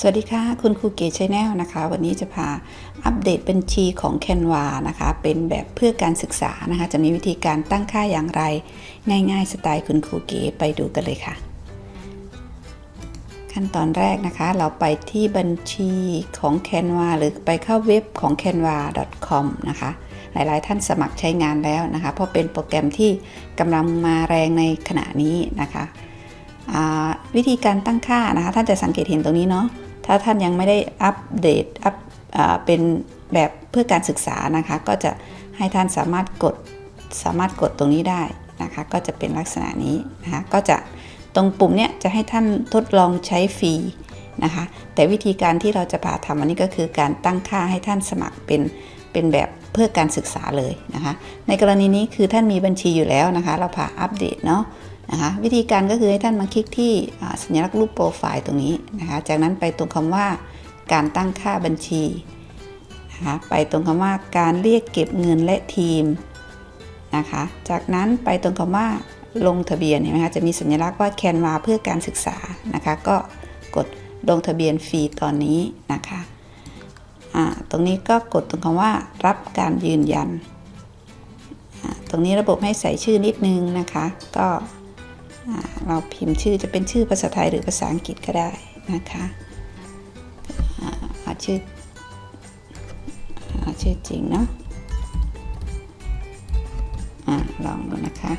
สวัสดีค่ะ คุณครูเก๋ชาแนลนะคะ วันนี้จะพาอัปเดตบัญชีของ Canva นะคะ เป็นแบบเพื่อการศึกษานะคะ จะมีวิธีการตั้งค่าอย่างไร ง่ายๆ สไตล์คุณครูเก๋ไปดูกันเลยค่ะ ขั้นตอนแรกนะคะ เราไปที่บัญชีของ Canva หรือไปเข้าเว็บของ canva.com นะคะ หลายๆ ท่านสมัครใช้งานแล้วนะคะ เพราะเป็นโปรแกรมที่กำลังมาแรงในขณะนี้นะคะวิธีการตั้งค่านะคะ ท่านจะสังเกตเห็นตรงนี้เนาะ ถ้าท่านยังไม่ได้อัปเดตอัปเป็นแบบเพื่อการศึกษานะคะ ก็จะให้ท่านสามารถกดสามารถกดตรงนี้ได้นะคะ ก็จะเป็นลักษณะนี้นะคะก็จะตรงปุ่มเนี้ยจะให้ท่านทดลองใช้ฟรีนะคะ แต่วิธีการที่เราจะพาทำอันนี้ก็คือการตั้งค่าให้ท่านสมัครเป็นเป็นแบบเพื่อการศึกษาเลยนะคะ ในกรณีนี้คือท่านมีบัญชีอยู่แล้วนะคะ เราพาอัปเดตเนาะ นะคะวิธีการก็คือให้ท่านมาคลิกที่สัญลักษณ์รูปโปรไฟล์ตรงนี้นะคะ จากนั้นไปตรงคำว่าการตั้งค่าบัญชีนะคะไปตรงคำว่าการเรียกเก็บเงินและทีมนะคะ จากนั้นไปตรงคำว่าลงทะเบียนเห็นไหมคะจะมีสัญลักษณ์ว่าแคนวาเพื่อการศึกษานะคะ ก็กดลงทะเบียนฟรีตอนนี้นะคะตรงนี้ก็กดตรงคำว่ารับการยืนยัน ตรงนี้ระบบให้ใส่ชื่อนิดนึงนะคะ ก็ เราพิมพ์ชื่อจะเป็นชื่อภาษาไทยหรือภาษาอังกฤษก็ได้นะคะอาเอาชื่อเอาชื่อจริงเนาะอ่าลองดูนะคะ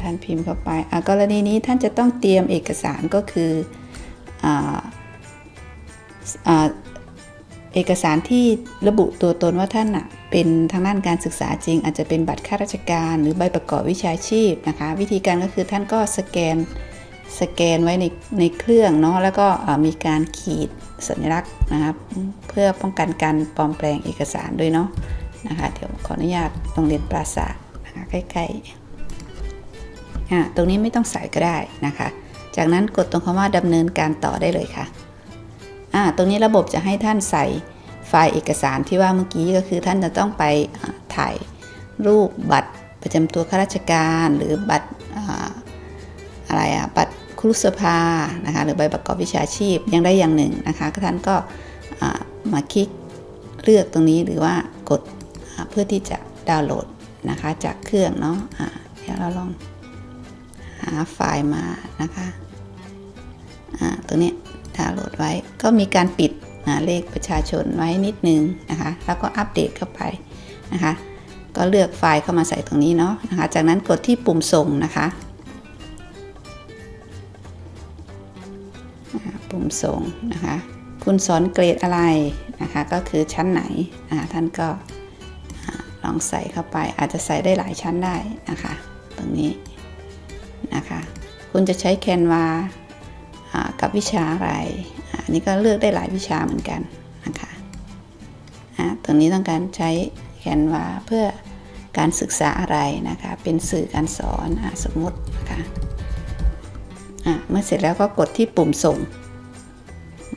ท่านพิมพ์เข้าไปอากรณีนี้ท่านจะต้องเตรียมเอกสารก็คืออเอกสารที่ระบุตัวตนว่าท่านน่ะ เป็นทางด้านการศึกษาจริง อาจจะเป็นบัตรข้าราชการ หรือใบประกอบวิชาชีพนะคะ วิธีการก็คือท่านก็สแกนสแกนไว้ในในเครื่องเนาะแล้วก็มีการขีดสัญลักษณ์นะครับเพื่อป้องกันการปลอมแปลงเอกสารด้วยเนาะนะคะเดี๋ยวขออนุญาตโรงเรียนปราศาสตร์นะคะใกล้ๆอ่าตรงนี้ไม่ต้องใส่ก็ได้นะคะ จากนั้นกดตรงคำว่าดำเนินการต่อได้เลยค่ะอ่าตรงนี้ระบบจะให้ท่านใส่ ไฟล์เอกสารที่ว่าเมื่อกี้ก็คือท่านจะต้องไปถ่ายรูปบัตรประจำตัวข้าราชการหรือบัตรออะไรอะบัตรครุสภานะคะหรือใบประกอบวิชาชีพย่างใดอย่างหนึ่งนะคะก็ท่านก็มาคลิกเลือกตรงนี้หรือว่ากดเพื่อที่จะดาวน์โหลดนะคะจากเครื่องเนาะเดี๋ยวเราลองหาไฟล์มานะคะอ่าตัวนี้ดาวน์โหลดไว้ก็มีการปิด เลขประชาชนไว้นิดนึงนะคะ แล้วก็อัปเดตเข้าไปนะคะ ก็เลือกไฟล์เข้ามาใส่ตรงนี้เนาะนะคะ จากนั้นกดที่ปุ่มส่งนะคะ ปุ่มส่งนะคะ คุณสอนเกรดอะไรนะคะ ก็คือชั้นไหนอ่าท่านก็ลองใส่เข้าไป อาจจะใส่ได้หลายชั้นได้นะคะ ตรงนี้นะคะ คุณจะใช้แคนวากับวิชาอะไร อันนี้ก็เลือกได้หลายวิชาเหมือนกันนะคะอ่าตรงนี้ต้องการใช้แคนวาเพื่อการศึกษาอะไรนะคะ เป็นสื่อการสอนอสมมตินะคะอะเมื่อเสร็จแล้วก็กดที่ปุ่มส่ง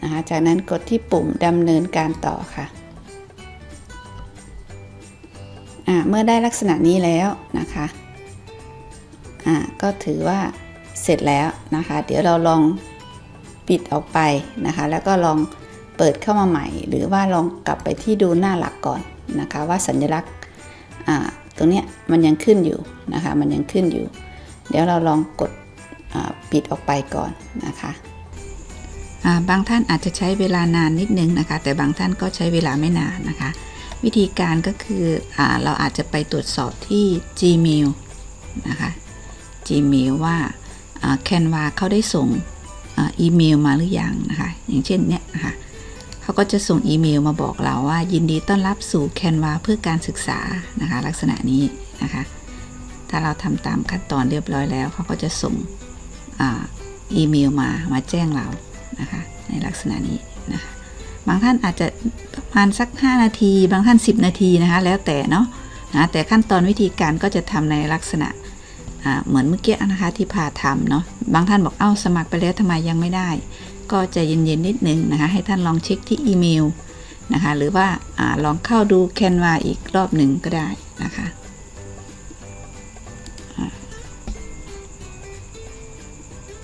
นะคะจากนั้นกดที่ปุ่มดำเนินการต่อค่ะอะเมื่อได้ลักษณะนี้แล้วนะคะะก็ถือว่าเสร็จแล้วนะคะ เดี๋ยวเราลอง ปิดออกไปนะคะ แล้วก็ลองเปิดเข้ามาใหม่ หรือว่าลองกลับไปที่ดูหน้าหลักก่อนนะคะ ว่าสัญลักษณ์ตรงนี้มันยังขึ้นอยู่นะคะ มันยังขึ้นอยู่ เดี๋ยวเราลองกดปิดออกไปก่อนนะคะาบางท่านอาจจะใช้เวลานานนิดนึงนะคะ แต่บางท่านก็ใช้เวลาไม่นานนะคะ วิธีการก็คืออเราอาจจะไปตรวจสอบที่ Gmail นะคะ Gmail ว่าแคนวาเขาได้ส่ง อีเมลมาหรือยังนะคะ อย่างเช่นเนี้ยนะคะเขาก็จะส่งอีเมลมาบอกเราว่า ยินดีต้อนรับสู่แคนวาเพื่อการศึกษานะคะ ลักษณะนี้นะคะ ถ้าเราทำตามขั้นตอนเรียบร้อยแล้วเขาก็จะส่งอาอีเมลมามาแจ้งเรานะคะ ในลักษณะนี้นะคะบางท่านอาจจะประมาณสัก 5 นาที บางท่าน 10 นาทีนะคะ แล้วแต่เนาะนะแต่ขั้นตอนวิธีการก็จะทำในลักษณะอ่าเหมือนเมื่อกี้นะคะที่พาทำเนาะ บางท่านบอกเอ้าสมัครไปแล้วทำไมยังไม่ได้ ก็ใจะเย็นๆนิดนึงนะคะให้ท่านลองเช็คที่อีเมลนะคะหรือว่าอาลองเข้าดูแคนวาอีกรอบหนึ่งก็ได้นะคะ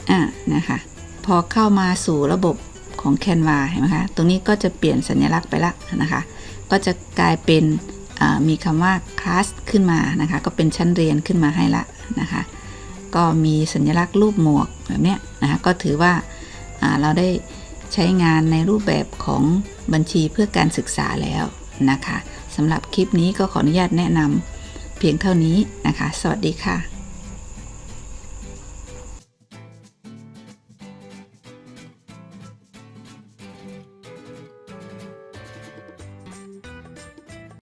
อ่านะคะพอเข้ามาสู่ระบบของ Canva เห็นไหมคะตรงนี้ก็จะเปลี่ยนสัญลักษณ์ไปละนะคะก็จะกลายเป็นมีคำว่า class ขึ้นมานะคะก็เป็นชั้นเรียนขึ้นมาให้ละนะคะ ก็มีสัญลักษณ์รูปหมวกแบบนี้นะคะก็ถือว่าเราได้ใช้งานในรูปแบบของบัญชีเพื่อการศึกษาแล้วนะคะสำหรับคลิปนี้ก็ขออนุญาตแนะนำเพียงเท่านี้นะคะ สวัสดีค่ะ